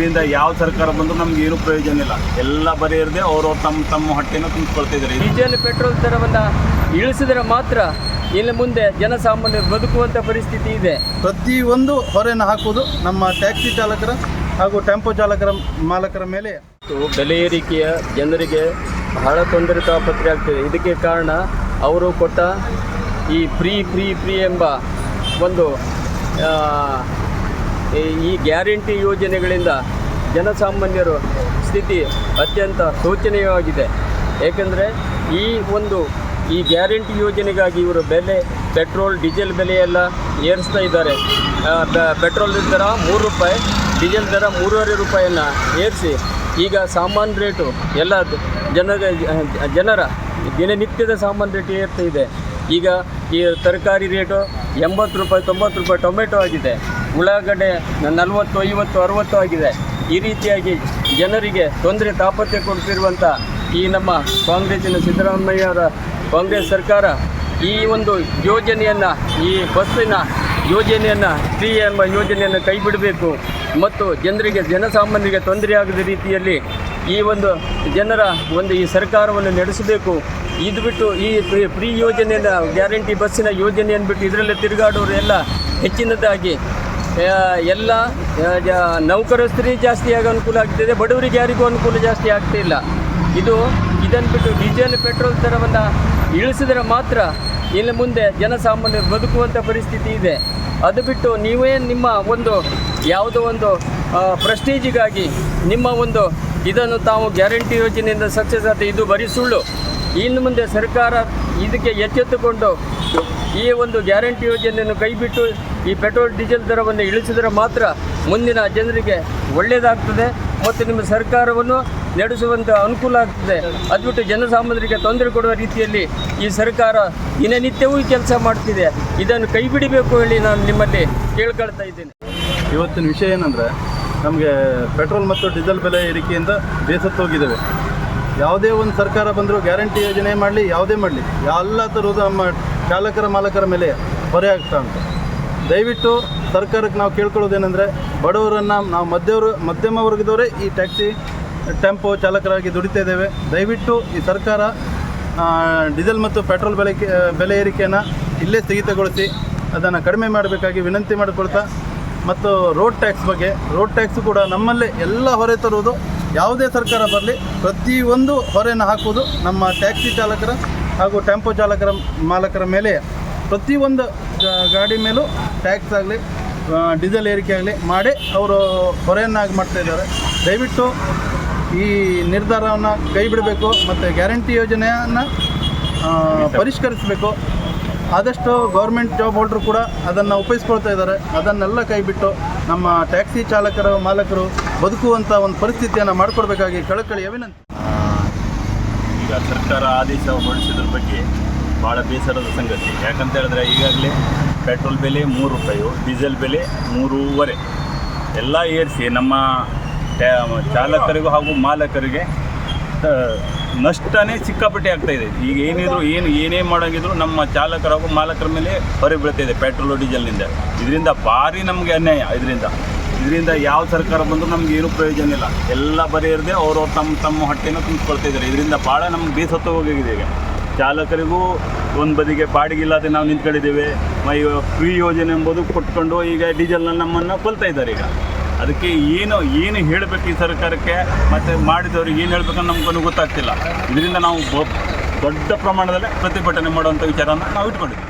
ಇದರಿಂದ ಯಾವ ಸರ್ಕಾರ ಬಂದರೂ ನಮ್ಗೆ ಏನು ಪ್ರಯೋಜನ ಇಲ್ಲ. ಎಲ್ಲ ಬರೀ ಇರದೆ ಅವರು ತಮ್ಮ ತಮ್ಮ ಹೊಟ್ಟೆನ ತುಂಬಿಸ್ಕೊಳ್ತಾ ಇದ್ದಾರೆ ಡೀಸೆಲ್ ಪೆಟ್ರೋಲ್ ದರವನ್ನು ಇಳಿಸಿದ್ರೆ ಮಾತ್ರ ಇಲ್ಲಿ ಮುಂದೆ ಜನಸಾಮಾನ್ಯರು ಬದುಕುವಂಥ ಪರಿಸ್ಥಿತಿ ಇದೆ. ಪ್ರತಿಯೊಂದು ಹೊರೆಯನ್ನು ಹಾಕುವುದು ನಮ್ಮ ಟ್ಯಾಕ್ಸಿ ಚಾಲಕರ ಹಾಗೂ ಟೆಂಪೋ ಚಾಲಕರ ಮಾಲಕರ ಮೇಲೆ. ಬೆಲೆ ಏರಿಕೆಯ ಜನರಿಗೆ ಬಹಳ ತೊಂದರೆ ತಾಪತ್ರೆ ಆಗ್ತಿದೆ. ಇದಕ್ಕೆ ಕಾರಣ ಅವರು ಕೊಟ್ಟ ಈ ಫ್ರೀ ಫ್ರೀ ಫ್ರೀ ಎಂಬ ಒಂದು ಈ- ಗ್ಯಾರಂಟಿ ಯೋಜನೆಗಳಿಂದ ಜನಸಾಮಾನ್ಯರ ಸ್ಥಿತಿ ಅತ್ಯಂತ ಶೋಚನೀಯವಾಗಿದೆ. ಏಕೆಂದರೆ ಈ ಒಂದು ಈ ಗ್ಯಾರಂಟಿ ಯೋಜನೆಗಾಗಿ ಇವರು ಬೆಲೆ, ಪೆಟ್ರೋಲ್, ಡೀಸೆಲ್ ಬೆಲೆ ಎಲ್ಲ ಏರಿಸ್ತಾ ಇದ್ದಾರೆ. ಪೆಟ್ರೋಲ್ ದರ ಮೂರು ರೂಪಾಯಿ, ಡೀಸೆಲ್ ದರ ಮೂರುವರೆ ರೂಪಾಯಿಯನ್ನು ಏರಿಸಿ ಈಗ ಸಾಮಾನು ರೇಟು ಎಲ್ಲ ಜನರ ಜನರ ದಿನನಿತ್ಯದ ಸಾಮಾನು ರೇಟ್ ಏರ್ತಾ ಇದೆ. ಈಗ ಈ ತರಕಾರಿ ರೇಟು ಎಂಬತ್ತು ರೂಪಾಯಿ, ತೊಂಬತ್ತು ರೂಪಾಯಿ ಟೊಮೆಟೊ ಆಗಿದೆ. ಉಳ್ಳಾಗಡ್ಡೆ ನಲವತ್ತು, ಐವತ್ತು, ಅರುವತ್ತು ಆಗಿದೆ. ಈ ರೀತಿಯಾಗಿ ಜನರಿಗೆ ತೊಂದರೆ ತಾಪತ್ರೆ ಕೊಡ್ತಿರುವಂಥ ಈ ನಮ್ಮ ಕಾಂಗ್ರೆಸ್ಸಿನ ಸಿದ್ದರಾಮಯ್ಯರ ಕಾಂಗ್ರೆಸ್ ಸರ್ಕಾರ ಈ ಒಂದು ಯೋಜನೆಯನ್ನು, ಈ ಬಸ್ಸಿನ ಯೋಜನೆಯನ್ನು ಫ್ರೀ ಎಂಬ ಯೋಜನೆಯನ್ನು ಕೈ ಬಿಡಬೇಕು ಮತ್ತು ಜನರಿಗೆ, ಜನಸಾಮಾನ್ಯರಿಗೆ ತೊಂದರೆ ಆಗದ ರೀತಿಯಲ್ಲಿ ಈ ಒಂದು ಜನರ ಒಂದು ಈ ಸರ್ಕಾರವನ್ನು ನಡೆಸಬೇಕು. ಇದು ಬಿಟ್ಟು ಈ ಫ್ರೀ- ಯೋಜನೆಯನ್ನು, ಗ್ಯಾರಂಟಿ ಬಸ್ಸಿನ ಯೋಜನೆಯನ್ನು ಬಿಟ್ಟು ಇದರಲ್ಲೇ ತಿರುಗಾಡೋರು ಎಲ್ಲ ಹೆಚ್ಚಿನದಾಗಿ ಎಲ್ಲ ನೌಕರಸ್ಥರಿಗೆ ಜಾಸ್ತಿ ಆಗ ಅನುಕೂಲ ಆಗ್ತಿದೆ ಬಡವರಿಗೆ ಯಾರಿಗೂ ಅನುಕೂಲ ಜಾಸ್ತಿ ಆಗ್ತಿಲ್ಲ ಇದು ಇದನ್ನು ಬಿಟ್ಟು ಡೀಸೆಲ್, ಪೆಟ್ರೋಲ್ ದರವನ್ನು ಇಳಿಸಿದರೆ ಮಾತ್ರ ಇನ್ನು ಮುಂದೆ ಜನಸಾಮಾನ್ಯರು ಬದುಕುವಂಥ ಪರಿಸ್ಥಿತಿ ಇದೆ. ಅದು ಬಿಟ್ಟು ನೀವೇ ನಿಮ್ಮ ಒಂದು ಯಾವುದೋ ಒಂದು ಪ್ರೆಸ್ಟೀಜಿಗಾಗಿ ನಿಮ್ಮ ಒಂದು ಇದನ್ನು ತಾವು ಗ್ಯಾರಂಟಿ ಯೋಜನೆಯಿಂದ ಸಕ್ಸಸ್ ಆದ ಇದು ಬರೀ ಸುಳ್ಳು. ಇನ್ನು ಮುಂದೆ ಸರ್ಕಾರ ಇದಕ್ಕೆ ಎಚ್ಚೆತ್ತುಕೊಂಡು ಈ ಒಂದು ಗ್ಯಾರಂಟಿ ಯೋಜನೆಯನ್ನು ಕೈಬಿಟ್ಟು ಈ ಪೆಟ್ರೋಲ್, ಡೀಸೆಲ್ ದರವನ್ನು ಇಳಿಸಿದರೆ ಮಾತ್ರ ಮುಂದಿನ ಜನರಿಗೆ ಒಳ್ಳೆಯದಾಗ್ತದೆ ಮತ್ತು ನಿಮ್ಮ ಸರ್ಕಾರವನ್ನು ನಡೆಸುವಂಥ ಅನುಕೂಲ ಆಗ್ತದೆ. ಅದು ಬಿಟ್ಟು ಜನಸಾಮಾನ್ಯರಿಗೆ ತೊಂದರೆ ಕೊಡುವ ರೀತಿಯಲ್ಲಿ ಈ ಸರ್ಕಾರ ದಿನನಿತ್ಯವೂ ಕೆಲಸ ಮಾಡ್ತಿದೆ. ಇದನ್ನು ಕೈ ಬಿಡಬೇಕು ಹೇಳಿ ನಾನು ನಿಮ್ಮಲ್ಲಿ ಕೇಳ್ಕೊಳ್ತಾ ಇದ್ದೇನೆ. ಇವತ್ತಿನ ವಿಷಯ ಏನಂದರೆ, ನಮಗೆ ಪೆಟ್ರೋಲ್ ಮತ್ತು ಡೀಸೆಲ್ ಬೆಲೆ ಏರಿಕೆಯಿಂದ ಬೇಸತ್ತೋಗಿದ್ದೇವೆ ಯಾವುದೇ ಒಂದು ಸರ್ಕಾರ ಬಂದರೂ ಗ್ಯಾರಂಟಿ ಯೋಜನೆ ಮಾಡಲಿ, ಯಾವುದೇ ಮಾಡಲಿ, ಎಲ್ಲ ಥರದ ನಮ್ಮ ಚಾಲಕರ ಮಾಲಕರ ಮೇಲೆ ಹೊರೆ ಆಗ್ತಾ ಉಂಟು. ದಯವಿಟ್ಟು ಸರ್ಕಾರಕ್ಕೆ ನಾವು ಕೇಳ್ಕೊಳ್ಳೋದೇನೆಂದರೆ ಬಡವರನ್ನು ನಾವು ಮಧ್ಯವರು ಮಧ್ಯಮ ವರ್ಗದವರೇ ಈ ಟ್ಯಾಕ್ಸಿ ಟೆಂಪೋ ಚಾಲಕರಾಗಿ ದುಡಿತಾ ಇದ್ದೇವೆ. ದಯವಿಟ್ಟು ಈ ಸರ್ಕಾರ ಡೀಸೆಲ್ ಮತ್ತು ಪೆಟ್ರೋಲ್ ಬೆಲೆ ಬೆಲೆ ಏರಿಕೆಯನ್ನು ಇಲ್ಲೇ ಸ್ಥಗಿತಗೊಳಿಸಿ, ಅದನ್ನು ಕಡಿಮೆ ಮಾಡಬೇಕಾಗಿ ವಿನಂತಿ ಮಾಡಿಕೊಳ್ತಾ, ಮತ್ತು ರೋಡ್ ಟ್ಯಾಕ್ಸ್ ಬಗ್ಗೆ, ರೋಡ್ ಟ್ಯಾಕ್ಸ್ ಕೂಡ ನಮ್ಮಲ್ಲೇ ಎಲ್ಲ ಹೊರೆ ತರುವುದು ಯಾವುದೇ ಸರ್ಕಾರ ಬರಲಿ, ಪ್ರತಿಯೊಂದು ಹೊರೆಯನ್ನು ಹಾಕುವುದು ನಮ್ಮ ಟ್ಯಾಕ್ಸಿ ಚಾಲಕರ ಹಾಗೂ ಟೆಂಪೋ ಚಾಲಕರ ಮಾಲಕರ ಮೇಲೆ ಪ್ರತಿಯೊಂದು ಗಾಡಿ ಮೇಲೂ ಟ್ಯಾಕ್ಸ್ ಆಗಲಿ ಡೀಸೆಲ್ ಏರಿಕೆ ಆಗಲಿ ಮಾಡಿ ಅವರು ಹೊರೆಯನ್ನಾಗಿ ಮಾಡ್ತಾ ಇದ್ದಾರೆ. ದಯವಿಟ್ಟು ಈ ನಿರ್ಧಾರವನ್ನು ಕೈ ಬಿಡಬೇಕು ಮತ್ತು ಗ್ಯಾರಂಟಿ ಯೋಜನೆಯನ್ನು ಪರಿಷ್ಕರಿಸಬೇಕು. ಆದಷ್ಟು ಗೌರ್ಮೆಂಟ್ ಜಾಬ್ ಹೋಲ್ಡ್ರು ಕೂಡ ಅದನ್ನು ಉಪಯೋಗಿಸ್ಕೊಳ್ತಾ ಇದ್ದಾರೆ. ಅದನ್ನೆಲ್ಲ ಕೈಬಿಟ್ಟು ನಮ್ಮ ಟ್ಯಾಕ್ಸಿ ಚಾಲಕರು ಮಾಲಕರು ಬದುಕುವಂಥ ಒಂದು ಪರಿಸ್ಥಿತಿಯನ್ನು ಮಾಡಿಕೊಡ್ಬೇಕಾಗಿ ಕಳಕಳಿಯ ವಿನಂತಿ ಈಗ ಸರ್ಕಾರ ಆದೇಶ ಹೊರಡಿಸಿದ್ರ ಬಗ್ಗೆ ಭಾಳ ಬೇಸರದ ಸಂಗತಿ. ಯಾಕಂತ ಹೇಳಿದ್ರೆ ಈಗಾಗಲೇ ಪೆಟ್ರೋಲ್ ಬೆಲೆ ಮೂರು ರೂಪಾಯಿ, ಡೀಸೆಲ್ ಬೆಲೆ ಮೂರುವರೆ. ಎಲ್ಲ ಏರಿಸಿ ನಮ್ಮ ಚಾಲಕರಿಗೂ ಹಾಗೂ ಮಾಲಕರಿಗೆ ನಷ್ಟನೇ ಸಿಕ್ಕಾಪಟ್ಟೆ ಆಗ್ತಾ ಈಗ ಏನಿದ್ರು ಏನು, ಏನೇ ಮಾಡೋಂಗಿದ್ರು ನಮ್ಮ ಚಾಲಕರ ಹಾಗೂ ಮಾಲಕರ ಮೇಲೆ ಹೊರೆ ಬೀಳ್ತಾ ಇದೆ ಪೆಟ್ರೋಲು ಡೀಸೆಲ್ನಿಂದ. ಇದರಿಂದ ಭಾರಿ ನಮಗೆ ಅನ್ಯಾಯ ಇದರಿಂದ. ಇದರಿಂದ ಯಾವ ಸರ್ಕಾರ ಬಂದರೂ ನಮ್ಗೆ ಏನೂ ಪ್ರಯೋಜನ ಇಲ್ಲ. ಎಲ್ಲ ಬರೀ ಇರದೆ ಅವರು ತಮ್ಮ ತಮ್ಮ ಹೊಟ್ಟೆನ ತುಂಬಿಸ್ಕೊಳ್ತಾ ಇದ್ದಾರೆ. ಇದರಿಂದ ಭಾಳ ನಮ್ಗೆ ಬೇಸತ್ತು ಹೋಗಿದೆ ಈಗ. ಚಾಲಕರಿಗೂ ಒಂದು ಬದಿಗೆ ಬಾಡಿಗೆ ಇಲ್ಲದೆ ನಾವು ನಿಂತ್ಕೊಂಡಿದ್ದೇವೆ. ಮೈ ಫ್ರೀ ಯೋಜನೆ ಎಂಬುದು ಕೊಟ್ಕೊಂಡು ಈಗ ಡೀಸೆಲ್ನಲ್ಲಿ ನಮ್ಮನ್ನು ಕೊಲ್ತಾ ಇದ್ದಾರೆ ಈಗ. ಅದಕ್ಕೆ ಏನು ಏನು ಹೇಳಬೇಕು ಈ ಸರ್ಕಾರಕ್ಕೆ? ಮತ್ತು ಮಾಡಿದವ್ರಿಗೆ ಏನು ಹೇಳ್ಬೇಕಂತ ನಮ್ಗೂ ಗೊತ್ತಾಗ್ತಿಲ್ಲ. ಇದರಿಂದ ನಾವು ದೊಡ್ಡ ಪ್ರಮಾಣದಲ್ಲಿ ಪ್ರತಿಭಟನೆ ಮಾಡುವಂಥ ವಿಚಾರವನ್ನು ನಾವು ಇಟ್ಕೊಂಡಿದ್ದೀವಿ.